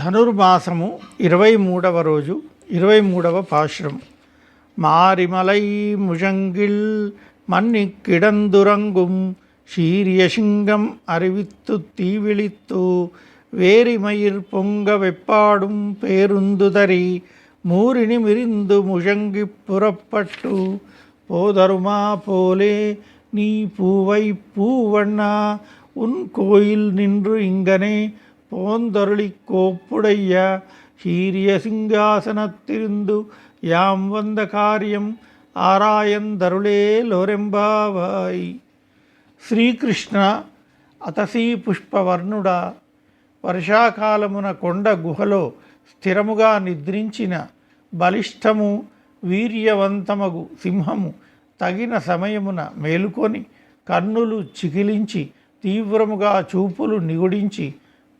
ధనుర్మాసము ఇరవై మూడవ రోజు ఇరవై మూడవ పాశ్రం మారిమలై ముజంగిల్ మన్ని కిడందురంగుం சீரியசிங்கம் அறிவித்து தீவிழித்து வேரிமயிர் பொங்க வெப்பாடும் பேருந்துதறி மூரினி மிரிந்து முழங்கி புறப்பட்டு போதருமா போலே நீ பூவை பூவண்ணா உன் கோயில் நின்று இங்கனே போந்தருளி கோப்புடைய சீரிய சிங்காசனத்திருந்து யாம் வந்த காரியம் ஆராயந்தருளே லோரெம்பாவாய் శ్రీకృష్ణ అతసీ పుష్పవర్ణుడ వర్షాకాలమున కొండ గుహలో స్థిరముగా నిద్రించిన బలిష్టము వీర్యవంతమగు సింహము తగిన సమయమున మేలుకొని కన్నులు చికిలించి తీవ్రముగా చూపులు నిగుడించి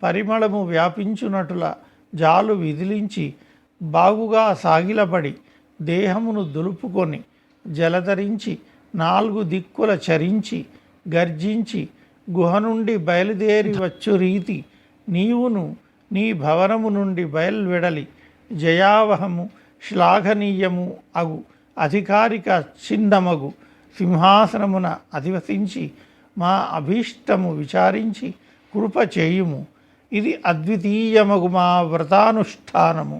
పరిమళము వ్యాపించునటుల జాలు విదిలించి బాగుగా సాగిలపడి దేహమును దులుపుకొని జలధరించి నాలుగు దిక్కుల చరించి గర్జించి గుహ నుండి బయలుదేరి వచ్చు రీతి నీవును నీ భవనము నుండి బయల్వెడలి. జయావహము శ్లాఘనీయము అగు. అధికారిక చిన్నమగు సింహాసనమున అధివసించి మా అభీష్టము విచారించి కృప చేయుము. ఇది అద్వితీయమగు మా వ్రతానుష్ఠానము.